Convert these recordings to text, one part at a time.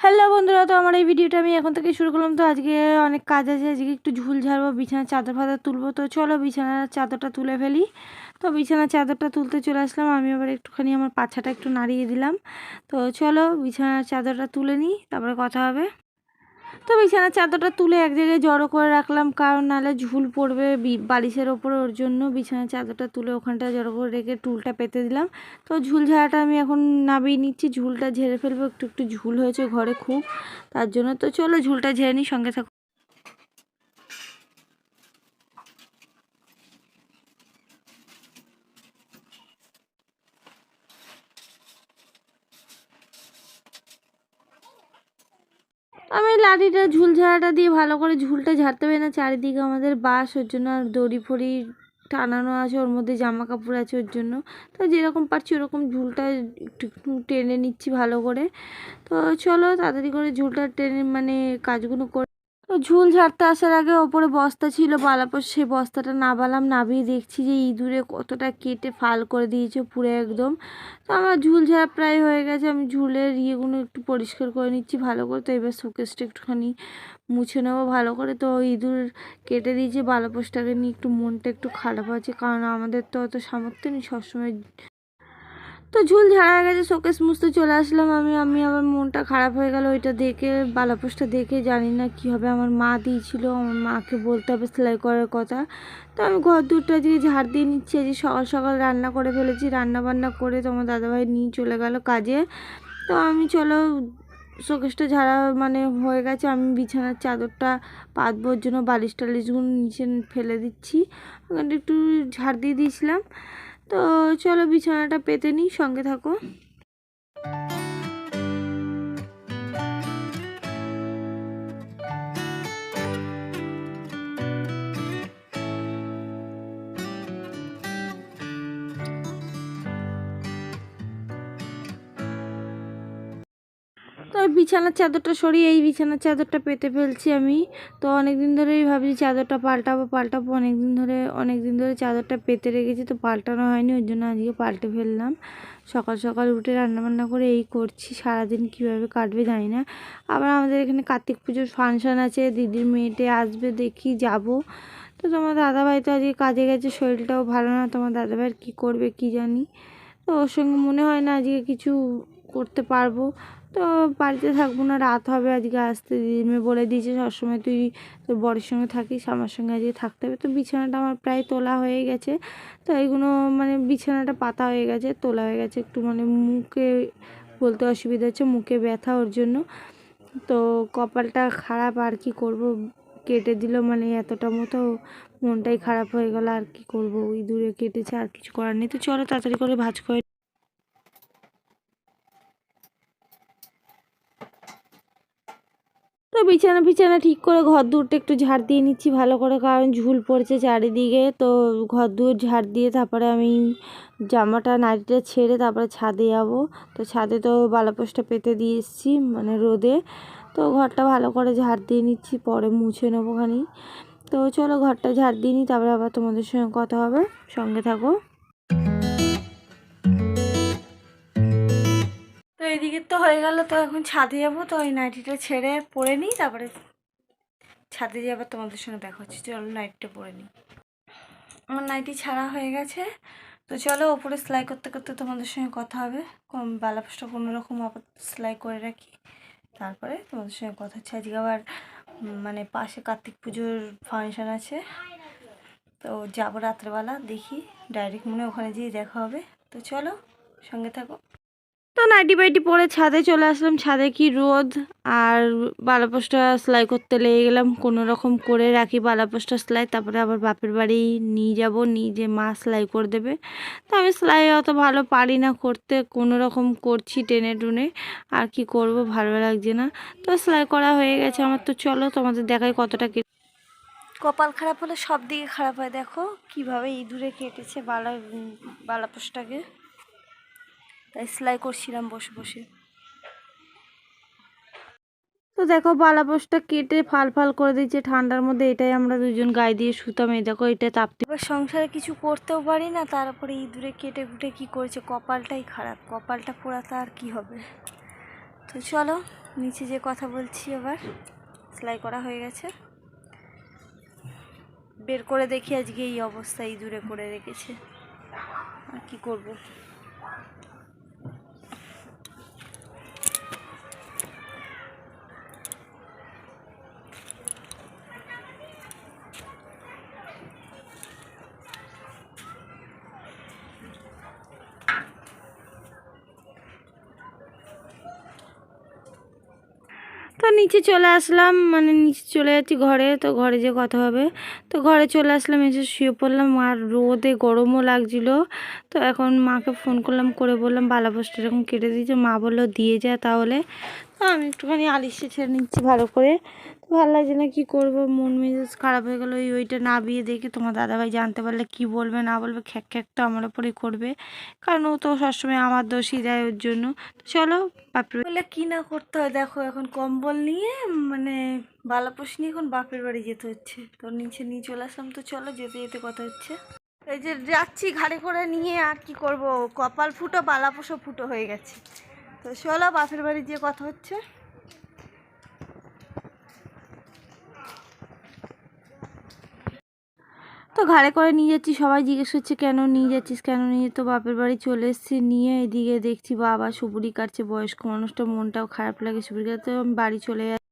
Hello বন্ধুরা, তো আমার এই ভিডিওটা আমি এখন থেকে শুরু করলাম। তো আজকে অনেক কাজ আছে, আজকে একটু ঝুল ঝাড়বো, বিছানার চাদর ফাদর তুলবো। তো চলো বিছানার চাদরটা তুলে ফেলি। তো বিছানার চাদরটা তুলতে চলে আসলাম। আমি আবার একটুখানি আমার পাছাটা একটু নাড়িয়ে দিলাম। তো চলো বিছানার চাদরটা তুলে নিই, তারপরে কথা হবে। তো বিছানার চাদরটা তুলে এক জায়গায় জড়ো করে রাখলাম, কারণ নাহলে ঝুল পড়বে বালিশের ওপরে ওর জন্য। বিছানার চাদরটা তুলে ওখানটা জড়ো করে রেখে টুলটা পেতে দিলাম। তো ঝুল ঝাড়াটা আমি এখন নামিয়ে নিচ্ছি। ঝুলটা ঝেড়ে ফেলব, একটু একটু ঝুল হয়েছে ঘরে খুব, তার জন্য। তো চলো ঝুলটা ঝেড়ে নিই, সঙ্গে থাকো। ঝুলঝাড়াটা ঝুল ঝাড়াটা দিয়ে ভালো করে ঝুলটা ঝাড়তে হবে না। চারিদিকে আমাদের বাস ওর জন্য আর দড়ি ফড়ি টানানো আছে, ওর মধ্যে জামা কাপড় আছে ওর জন্য। তো যেরকম পারছি ওরকম ঝুলটা একটু একটু টেনে নিচ্ছি ভালো করে। তো চলো তাড়াতাড়ি করে ঝুলটা টেনে মানে কাজগুলো করে ঝুল ঝাড়তে আসার আগে ওপরে বস্তা ছিল বালাপোষ সেই বস্তাটা নাবালাম, নাবিয়ে দেখছি যে ইঁদুরে কতটা কেটে ফাল করে দিয়েছে পুরো একদম। তো আমার ঝুল ঝাড়া প্রায় হয়ে গেছে, আমি ঝুলের ইয়েগুলো একটু পরিষ্কার করে নিচ্ছি ভালো করে। তো এবার শোকেসটা একটুখানি মুছে নেব ভালো করে। তো ইঁদুর কেটে দিয়েছে বালাপোষটাকে নিয়ে একটু মনটা একটু খারাপ আছে, কারণ আমাদের তো অত সামর্থ্য নেই, সবসময় তো ঝুল ঝাড়া হয়ে গেছে, শোকেস মুছতে চলে আসলাম আমি। আমি আবার মনটা খারাপ হয়ে গেল, ওইটা দেখে বালাপোষটা দেখে, জানি না কি হবে। আমার মা দিয়েছিল, আমার মাকে বলতে হবে সেলাই করার কথা। তো আমি ঘর দুটো আজকে ঝাড় দিয়ে নিচ্ছি আজকে সকাল সকাল রান্না করে ফেলেছি, রান্না বান্না করে তোমার দাদাভাই নিয়ে চলে গেল কাজে। তো আমি চলো, শোকেসটা ঝাড়া মানে হয়ে গেছে, আমি বিছানার চাদরটা পাতবোর জন্য বালিশ টালিশগুলো নিচে ফেলে দিচ্ছি। ওখানটা একটু ঝাড় দিয়ে দিয়েছিলাম। তো চলো বিছানাটা পেতে নিই সঙ্গে থাকো। তো বিছানার চাদরটা সরিয়ে এই বিছানার চাদরটা পেতে ফেলছি আমি। তো অনেক দিন ধরেই ভাবছি চাদরটা পাল্টাবো পাল্টাবো। অনেক দিন ধরে অনেক দিন ধরে চাদরটা পেতে রেখেছি, তো পাল্টানো হয়নি, ওই জন্য আজকে পাল্টে ফেললাম। সকাল সকাল উঠে রান্নাবান্না করে এই করছি, সারাদিন কীভাবে কাটবে জানি না। আবার আমাদের এখানে কার্তিক পুজোর ফাংশান আছে, দিদির মেয়েটে আসবে, দেখি যাব। তো তোমার দাদাভাই তো আজকে কাজে গেছে, শরীরটাও ভালো না, তোমার দাদাভাইয়ের কী করবে কি জানি। তো ওর সঙ্গে মনে হয় না আজকে কিছু করতে পারব। তো বাড়িতে থাকব না, রাত হবে আজকে আসতে দিদিমে বলে দিয়েছে, সবসময় তুই তোর বরের সঙ্গে থাকিস, আমার সঙ্গে আজকে থাকতে হবে। তো বিছানাটা আমার প্রায় তোলা হয়ে গেছে। তো এইগুলো মানে বিছানাটা পাতা হয়ে গেছে, তোলা হয়ে গেছে। একটু মানে মুখে বলতে অসুবিধা হচ্ছে, মুখে ব্যথা ওর জন্য। তো কপালটা খারাপ, আর কি করব? কেটে দিল মানে এতটা মতো মনটাই খারাপ হয়ে গেল, আর কি করব? ওই দূরে কেটেছে, আর কিছু করার নেই। তো চলো তাড়াতাড়ি করে ভাজ করে তো বিছানা বিছানা ঠিক করে ঘর দূরটা একটু ঝাড় দিয়ে নিচ্ছি ভালো করে, কারণ ঝুল পড়েছে চারিদিকে। তো ঘর দূর ঝাড় দিয়ে তারপরে আমি জামাটা নাইটিটা ছেড়ে তারপরে ছাদে যাব। তো ছাদে তো বালাপোষটা পেতে দিয়ে এসেছি মানে রোদে। তো ঘরটা ভালো করে ঝাড় দিয়ে নিচ্ছি, পরে মুছে নেব খানি তো চলো ঘরটা ঝাড় দিয়ে নিই, তারপরে আবার তোমাদের সঙ্গে কথা হবে। সঙ্গে থাকো। এদিকে তো হয়ে গেল, তো এখন ছাদে যাব, তো ওই নাইটিটা ছেড়ে পরে নিই, তারপরে ছাদে যাবার তোমাদের সঙ্গে দেখা হচ্ছে। চলো নাইটিটা পরে নিই। আমার নাইটি ছাড়া হয়ে গেছে। তো চলো ওপরে সেলাই করতে করতে তোমাদের সঙ্গে কথা হবে। বালাপোসটা কোনো রকম আবার সেলাই করে রাখি। তারপরে তোমাদের সঙ্গে কথা হচ্ছে। আজকে আবার মানে পাশে কার্তিক পুজোর ফাংশান আছে। তো যাব রাত্রেবেলা, দেখি। ডাইরেক্ট মনে ওখানে যেয়ে দেখা হবে। তো চলো সঙ্গে থাকো। তো নাইটি বাইটি পরে ছাদে চলে আসলাম। ছাদে কি রোদ? আর বালাপোসটা সেলাই করতে লেগে গেলাম। কোনো রকম করে রাখি বালাপোসটা সেলাই। তারপরে আবার বাপের বাড়ি নিয়ে যাব। যে মা সেলাই করে দেবে। তো আমি সেলাই অত ভালো পারি না করতে। কোনো রকম করছি টেনে টুনে। আর কি করব? ভালো লাগছে না। তো সেলাই করা হয়ে গেছে আমার। তো চলো তোমাদের দেখাই কতটা কি কপাল খারাপ হলে সব দিকে খারাপ হয়। দেখো কীভাবে ইঁদুরে কেটেছে বালা বালাপোসটাকে তাই সেলাই করছিলাম বসে বসে। তো দেখো বালাপোসটা কেটে ফাল ফাল করে দিয়েছে ঠান্ডার মধ্যে এটাই আমরা দুজন গায়ে দিয়ে শুতাম এই দেখো এটা তাপতে এবার সংসারে কিছু করতেও পারি না তারপরে ইঁদুরে কেটে কুটে কি করেছে কপালটাই খারাপ কপালটা পোড়াতে আর কি হবে? তো চলো নিচে যে কথা বলছি আবার সেলাই করা হয়ে গেছে। বের করে দেখি আজকে এই অবস্থা এই দূরে করে রেখেছে আর কী করব? নিচে চলে আসলাম মানে নিচে চলে যাচ্ছি ঘরে, তো ঘরে যে কথা হবে। তো ঘরে চলে আসলাম, এসে শুয়ে পড়লাম, আর রোদে গরমও লাগছিল। তো এখন মাকে ফোন করলাম, করে বললাম, বালা পোস্ট এরকম কেটে দিয়েছে, মা বলল, দিয়ে যা তাহলে। আমি একটুখানি আলিশে ছেড়ে নিচ্ছি ভালো করে। ভালো লাগছে না, কী করব? মন মেজাজ খারাপ হয়ে গেলো ওই ওইটা না বিয়ে দেখে তোমার দাদাভাই জানতে পারলে কি বলবে, না বলবে, খ্যাক খ্যাক তো আমার ওপরেই করবে। কারণ ও তো সবসময় আমার দোষই দেয় ওর জন্য। তো চলো, বাপরে বলে কী না করতে হয়? দেখো, এখন কম্বল নিয়ে মানে বালাপোষ নিয়ে এখন বাপের বাড়ি যেতে হচ্ছে। তো নিচে নিয়ে চলে আসলাম, তো চলো যেতে যেতে কথা হচ্ছে। এই যে যাচ্ছি ঘাড়ে করে নিয়ে, আর কি করব? কপাল ফুটো বালাপোষও ফুটো হয়ে গেছে। তো চলো, বাপের বাড়ি গিয়ে কথা হচ্ছে। তো ঘাড়ে করে নিয়ে যাচ্ছি, সবাই জিজ্ঞেস করছে, কেন নিয়ে যাচ্ছিস, কেন নিয়ে তো বাপের বাড়ি চলে এসেছি, নিয়ে এদিকে দেখছি বাবা সুপুরি কাটছে, বয়স্ক মানুষটা, মনটাও খারাপ লাগে সুপুরি কাটতে আমি বাড়ি চলে যাচ্ছি।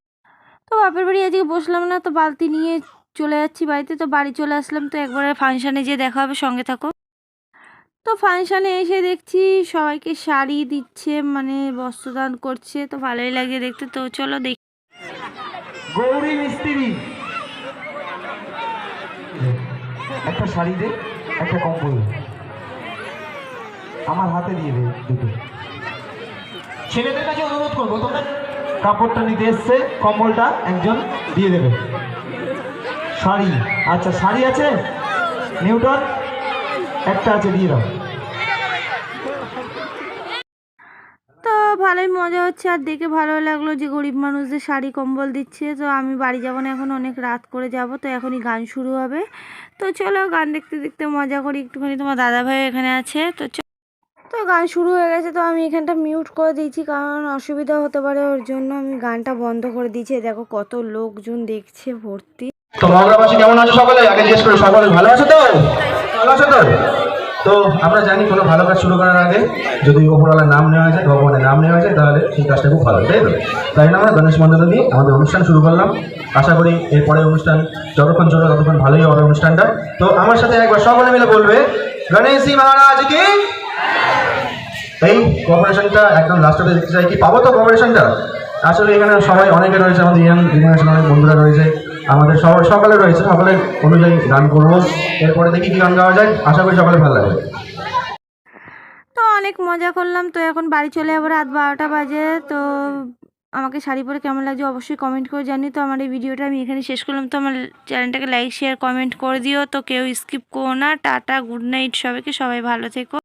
তো বাপের বাড়ি আজকে বসলাম না, তো বালতি নিয়ে চলে যাচ্ছি বাড়িতে, তো বাড়ি চলে আসলাম, তো একবারে ফাংশানে যেয়ে দেখা হবে, সঙ্গে থাকো। তো ফাংশানে এসে দেখছি সবাইকে শাড়ি দিচ্ছে মানে বস্ত্রদান করছে, তো ভালোই লাগে দেখতে, তো চলো দেখি। গৌরী মিস্ত্রি। একটা শাড়ি দে, একটা কম্বল। আমার হাতে দিয়ে দে দুটো। ছেলেদের কাছে অনুরোধ করব, তোমরা কাপড়টা নিতে এসছে, কম্বলটা একজন দিয়ে দেবে। শাড়ি আচ্ছা শাড়ি আছে? নিউটন, একটা আছে, দিয়ে দাও। ভালোই মজা হচ্ছে, আর দেখে ভালো লাগল যে গরিব মানুষদের শাড়ি, কম্বল দিচ্ছে। তো আমি বাড়ি যাব না, এখন অনেক রাত করে যাব, তো এখনই গান শুরু হবে। তো চলো গান দেখতে দেখতে মজা করি। একটুখানি তোমার দাদা ভাই এখানে আছে, তো তো গান শুরু হয়ে গেছে, তো আমি এখানটা মিউট করে দিয়েছি, কারণ অসুবিধা হতে পারে ওর জন্য। আমি গানটা বন্ধ করে দিয়েছি দেখো কত লোকজন দেখছে ভর্তি। তো মগরাবাসী কেমন আছো সকলে? আগে জিজ্ঞেস করি, সকলে ভালো আছো তো? ভালো আছো তো? তো আমরা জানি কোনো ভালো কাজ শুরু করার আগে যদি ওপরওয়ালার নাম নেওয়া যায়, ভগবানের নাম নেওয়া যায়, তাহলে সেই কাজটা খুব ভালো, তাই তো? তাই না আমরা? গণেশ মন্দির দিয়ে আমাদের অনুষ্ঠান শুরু করলাম। আশা করি এরপরে অনুষ্ঠান যতক্ষণ চলবে ততক্ষণ ভালোই হবে অনুষ্ঠানটা। তো আমার সাথে একবার সকলে মিলে বলবে গণেশী মহারাজ কি? এই কর্পোরেশনটা একদম লাস্টে দেখতে চাই। কি পাবো তো কর্পোরেশনটা আসলে এখানে সবাই অনেকে রয়েছে, আমাদের ইয়াং জেনারেশন অনেক বন্ধুরা রয়েছে। আমাদের সবার সকালে রয়েছে সকলের অনুযায়ী গান করব। এরপরে দেখি কি গান গাওয়া যায়। আশা করি সকলে ভালো লাগবে। তো অনেক মজা করলাম। তো এখন বাড়ি চলে যাব রাত বারোটা বাজে। তো আমাকে শাড়ি পরে কেমন লাগছে অবশ্যই কমেন্ট করে জানি তো আমার এই ভিডিওটা আমি এখানে শেষ করলাম। তো আমার চ্যানেলটাকে লাইক শেয়ার কমেন্ট করে দিও। তো কেউ স্কিপ করো না। টাটা গুড নাইট সবাইকে। সবাই ভালো থেকো।